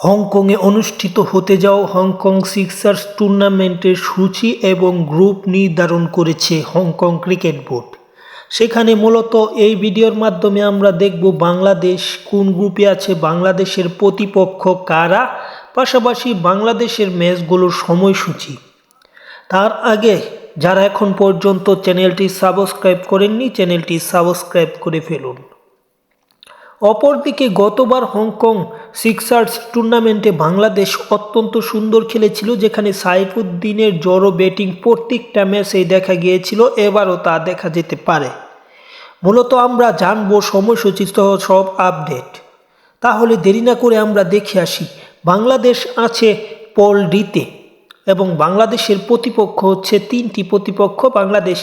হংকংয়ে অনুষ্ঠিত হতে যাওয়া হংকং সিক্সার্স টুর্নামেন্টের সূচি এবং গ্রুপ নির্ধারণ করেছে হংকং ক্রিকেট বোর্ড। সেখানে মূলত এই ভিডিওর মাধ্যমে আমরা দেখব বাংলাদেশ, কোন গ্রুপে আছে, বাংলাদেশের প্রতিপক্ষ কারা, পাশাপাশি বাংলাদেশের ম্যাচগুলোর সময়সূচি। তার আগে যারা এখন পর্যন্ত চ্যানেলটি সাবস্ক্রাইব করেননি, চ্যানেলটি সাবস্ক্রাইব করে ফেলুন। অপরদিকে গতবার হংকং সিক্সার্স টুর্নামেন্টে বাংলাদেশ অত্যন্ত সুন্দর খেলেছিল, যেখানে সাইফুদ্দিনের জড়ো ব্যাটিং প্রত্যেকটা ম্যাচেই দেখা গিয়েছিল, এবারও তা দেখা যেতে পারে। মূলত আমরা জানব সময়সূচি সহ সব আপডেট। তাহলে দেরি না করে আমরা দেখে আসি, বাংলাদেশ আছে পল ডিতে। এবং বাংলাদেশের প্রতিপক্ষ হচ্ছে তিনটি প্রতিপক্ষ। বাংলাদেশ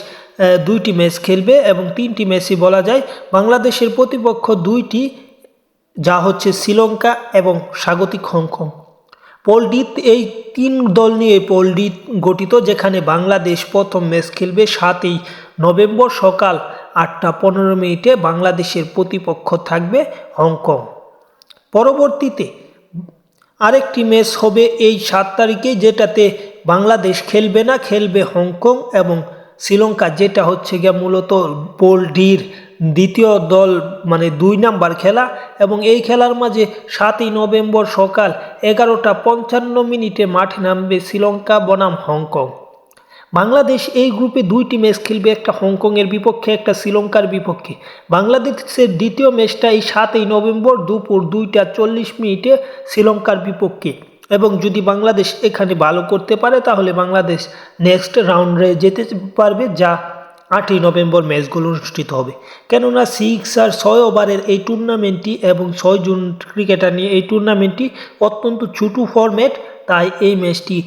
দুইটি ম্যাচ খেলবে এবং তিনটি ম্যাচই বলা যায়। বাংলাদেশের প্রতিপক্ষ দুইটি, যা হচ্ছে শ্রীলঙ্কা এবং স্বাগতিক হংকং। পোলডিত, এই তিন দল নিয়ে পোলডিত গঠিত, যেখানে বাংলাদেশ প্রথম ম্যাচ খেলবে সাতই নভেম্বর সকাল আটটা পনেরো মিনিটে। বাংলাদেশের প্রতিপক্ষ থাকবে হংকং। পরবর্তীতে আরেকটি ম্যাচ হবে এই সাত তারিখে, যেটাতে বাংলাদেশ খেলবে না, খেলবে হংকং এবং শ্রীলঙ্কা, যেটা হচ্ছে গিয়া মূলত পোলডির দ্বিতীয় দল মানে দুই নাম্বার খেলা। এবং এই খেলার মাঝে সাতই নভেম্বর সকাল এগারোটা পঞ্চান্ন মিনিটে মাঠে নামবে শ্রীলঙ্কা বনাম হংকং। বাংলাদেশ এই গ্রুপে দুইটি ম্যাচ খেলবে, একটা হংকংয়ের বিপক্ষে, একটা শ্রীলঙ্কার বিপক্ষে। বাংলাদেশের দ্বিতীয় ম্যাচটা এই সাতই নভেম্বর দুপুর দুইটা চল্লিশ মিনিটে শ্রীলঙ্কার বিপক্ষে। এবং যদি বাংলাদেশ এখানে ভালো করতে পারে, তাহলে বাংলাদেশ নেক্সট রাউন্ডে যেতে পারবে, যা আটই নভেম্বর ম্যাচগুলো অনুষ্ঠিত হবে। কেননা সিক্স আর ছয় ওভারের এই টুর্নামেন্টটি এবং ছয় জন ক্রিকেটার নিয়ে এই টুর্নামেন্টটি অত্যন্ত ছোটো ফরম্যাট তাই এই ম্যাচটি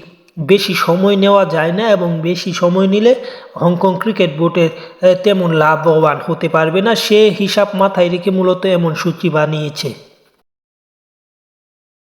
বেশি সময় নেওয়া যায় না এবং বেশি সময় নিলে হংকং ক্রিকেট বোর্ডে তেমন লাভবান হতে পারবে না। সে হিসাব মাথায় রেখে মূলত এমন সূচি বানিয়েছে।